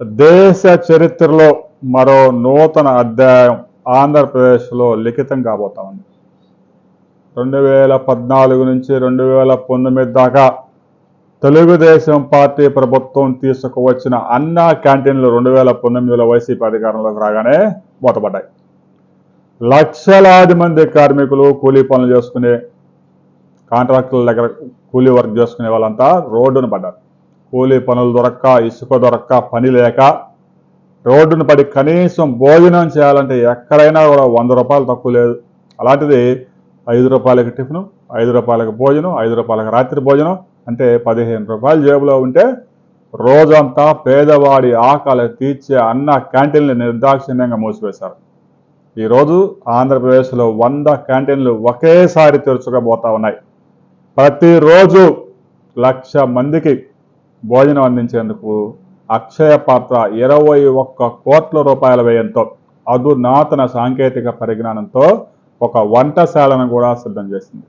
దేశ చరిత్రలో మరో నూతన అధ్యాయం ఆంధ్రప్రదేశ్లో లిఖితం కాబోతా ఉంది రెండు వేల పద్నాలుగు నుంచి రెండు వేల పంతొమ్మిది దాకా తెలుగుదేశం పార్టీ ప్రభుత్వం తీసుకువచ్చిన అన్నా క్యాంటీన్లు రెండు వేల పంతొమ్మిదిలో వైసీపీ అధికారంలోకి రాగానే మూతపడ్డాయి. లక్షలాది మంది కార్మికులు కూలీ పనులు చేసుకునే కాంట్రాక్టుల దగ్గర కూలీ వర్క్ చేసుకునే వాళ్ళంతా రోడ్డున పడ్డారు. కూలీ పనులు దొరక్క ఇసుక దొరక్క పని లేక రోడ్డును పడి కనీసం భోజనం చేయాలంటే ఎక్కడైనా కూడా వంద రూపాయలు తక్కువ లేదు. అలాంటిది ఐదు రూపాయలకి టిఫిన్ ఐదు రూపాయలకి భోజనం ఐదు రూపాయలకి రాత్రి భోజనం అంటే పదిహేను రూపాయలు జేబులో ఉంటే రోజంతా పేదవాడి ఆకలి తీర్చే అన్న క్యాంటీన్లు నిర్దాక్షిణ్యంగా మూసివేశారు. ఈరోజు ఆంధ్రప్రదేశ్లో వంద క్యాంటీన్లు ఒకేసారి తెరుచుకోబోతా ఉన్నాయి. ప్రతిరోజు లక్ష మందికి భోజనం అందించేందుకు అక్షయ పాత్ర ఇరవై ఒక్క కోట్ల రూపాయల వ్యయంతో అధునాతన సాంకేతిక పరిజ్ఞానంతో ఒక వంటశాలను కూడా సిద్ధం చేసింది.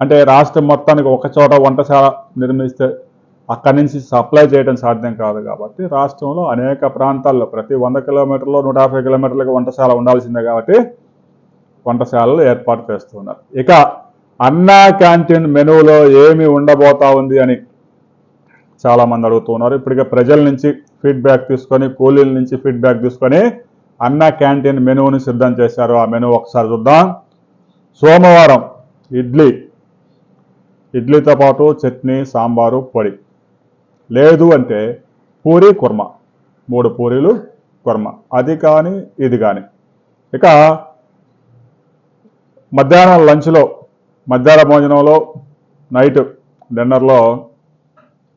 అంటే రాష్ట్రం మొత్తానికి ఒకచోట వంటశాల నిర్మిస్తే అక్కడి నుంచి సప్లై చేయడం సాధ్యం కాదు కాబట్టి రాష్ట్రంలో అనేక ప్రాంతాల్లో ప్రతి వంద కిలోమీటర్లో నూట యాభై కిలోమీటర్లకు వంటశాల ఉండాల్సిందే కాబట్టి వంటశాలలు ఏర్పాటు చేస్తున్నారు. ఇక అన్నా క్యాంటీన్ మెనూలో ఏమి ఉండబోతా ఉంది అని చాలా మంది అడుగుతున్నారు. ఇప్పటికే ప్రజల నుంచి ఫీడ్బ్యాక్ తీసుకొని కూలీల నుంచి ఫీడ్బ్యాక్ తీసుకొని అన్న క్యాంటీన్ మెనూని సిద్ధం చేశారు. ఆ మెనూ ఒకసారి చూద్దాం. సోమవారం ఇడ్లీ. ఇడ్లీతో పాటు చట్నీ సాంబారు పొడి. లేదు అంటే పూరి కుర్మ. మూడు పూరీలు కుర్మ. అది కానీ ఇది కానీ. ఇక మధ్యాహ్నం లంచ్లో మధ్యాహ్న భోజనంలో నైట్ డిన్నర్లో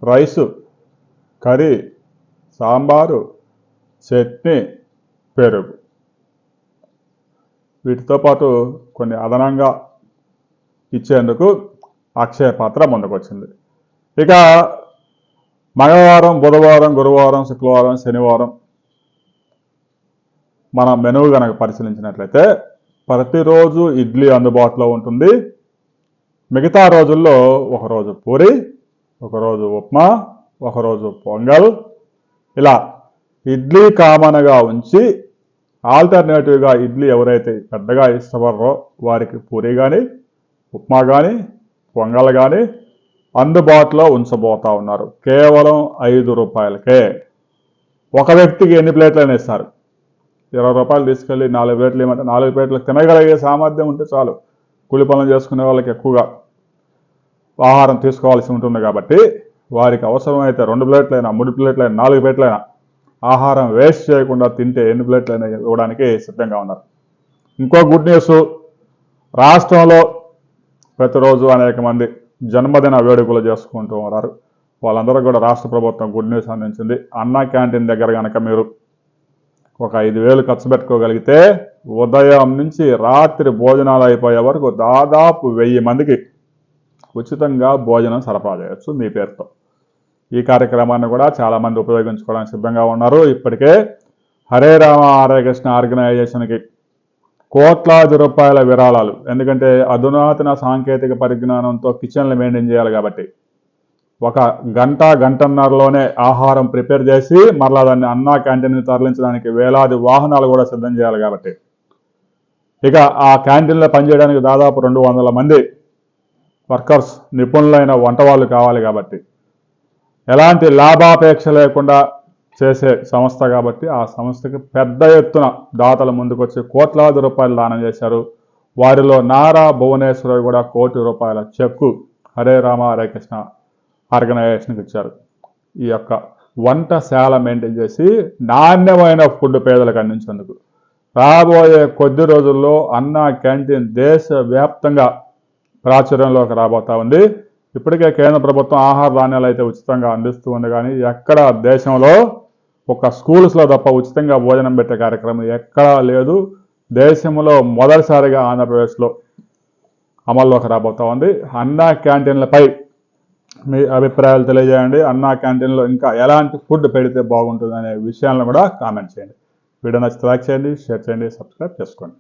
రైసు కర్రీ సాంబారు చట్నీ పెరుగు. వీటితో పాటు కొన్ని అదనంగా ఇచ్చేందుకు అక్షయ పాత్ర ముందుకొచ్చింది. ఇక మంగళవారం బుధవారం గురువారం శుక్రవారం శనివారం మన మెనువు కనుక పరిశీలించినట్లయితే ప్రతిరోజు ఇడ్లీ అందుబాటులో ఉంటుంది. మిగతా రోజుల్లో ఒకరోజు పూరి ఒకరోజు ఉప్మా ఒకరోజు పొంగల్. ఇలా ఇడ్లీ కామన్గా ఉంచి ఆల్టర్నేటివ్గా ఇడ్లీ ఎవరైతే పెద్దగా ఇష్టపడరో వారికి పూరి కానీ ఉప్మా కానీ పొంగల్ కానీ అందుబాటులో ఉంచబోతా ఉన్నారు. కేవలం ఐదు రూపాయలకే. ఒక వ్యక్తికి ఎన్ని ప్లేట్లైనా ఇస్తారు. ఇరవై రూపాయలు తీసుకెళ్ళి నాలుగు ప్లేట్లు ఏమంటే నాలుగు ప్లేట్లు తినగలిగే సామర్థ్యం ఉంటే చాలు. కూలి పనులు చేసుకునే వాళ్ళకి ఎక్కువగా. ఆహారం తీసుకోవాల్సి ఉంటుంది కాబట్టి వారికి అవసరమైతే రెండు ప్లేట్లైనా మూడు ప్లేట్లైనా నాలుగు ప్లేట్లైనా ఆహారం వేస్ట్ చేయకుండా తింటే ఎన్ని ప్లేట్లైనా ఇవ్వడానికి సిద్ధంగా ఉన్నారు. ఇంకో గుడ్ న్యూస్ రాష్ట్రంలో ప్రతిరోజు అనేక మంది జన్మదిన వేడుకలు చేసుకుంటూ ఉన్నారు. వాళ్ళందరూ కూడా రాష్ట్ర ప్రభుత్వం గుడ్ న్యూస్ అందించింది. అన్నా క్యాంటీన్ దగ్గర కనుక మీరు ఒక ఐదు వేలు ఖర్చు పెట్టుకోగలిగితే ఉదయం నుంచి రాత్రి భోజనాలు అయిపోయే వరకు దాదాపు వెయ్యి మందికి ఉచితంగా భోజనం సరఫరా చేయొచ్చు మీ పేరుతో. ఈ కార్యక్రమాన్ని కూడా చాలామంది ఉపయోగించుకోవడానికి సిద్ధంగా ఉన్నారు. ఇప్పటికే హరే రామ ఆరోగ్యకృష్ణ ఆర్గనైజేషన్కి కోట్లాది రూపాయల విరాళాలు. ఎందుకంటే అధునాతన సాంకేతిక పరిజ్ఞానంతో కిచెన్లు మెయింటైన్ చేయాలి కాబట్టి. ఒక గంట గంటన్నరలోనే ఆహారం ప్రిపేర్ చేసి మరలా దాన్ని అన్నా క్యాంటీన్ తరలించడానికి వేలాది వాహనాలు కూడా సిద్ధం చేయాలి కాబట్టి. ఇక ఆ క్యాంటీన్లో పనిచేయడానికి దాదాపు రెండు వందల మంది వర్కర్స్ నిపుణులైన వంట వాళ్ళు కావాలి కాబట్టి. ఎలాంటి లాభాపేక్ష లేకుండా చేసే సంస్థ కాబట్టి ఆ సంస్థకి పెద్ద ఎత్తున దాతలు ముందుకొచ్చి కోట్లాది రూపాయలు దానం చేశారు. వారిలో నారా భువనేశ్వరరావు కూడా కోటి రూపాయల చెక్కు హరే రామ హరే కృష్ణ ఆర్గనైజేషన్కి ఇచ్చారు. ఈ యొక్క వంటశాల మెయింటైన్ చేసి నాణ్యమైన ఫుడ్ పేదలకు అందించేందుకు. రాబోయే కొద్ది రోజుల్లో అన్నా క్యాంటీన్ దేశవ్యాప్తంగా ప్రాచుర్యంలోకి రాబోతా ఉంది. ఇప్పటికే కేంద్ర ప్రభుత్వం ఆహార ధాన్యాలు అయితే ఉచితంగా అందిస్తూ ఉంది. కానీ ఎక్కడ దేశంలో ఒక స్కూల్స్లో తప్ప ఉచితంగా భోజనం పెట్టే కార్యక్రమం ఎక్కడా లేదు. దేశంలో మొదటిసారిగా ఆంధ్రప్రదేశ్లో అమల్లోకి రాబోతా ఉంది. అన్నా క్యాంటీన్లపై మీ అభిప్రాయాలు తెలియజేయండి. అన్నా క్యాంటీన్లో ఇంకా ఎలాంటి ఫుడ్ పెడితే బాగుంటుంది అనే విషయాలను కూడా కామెంట్ చేయండి. వీడియో నచ్చితే లైక్ చేయండి షేర్ చేయండి సబ్స్క్రైబ్ చేసుకోండి.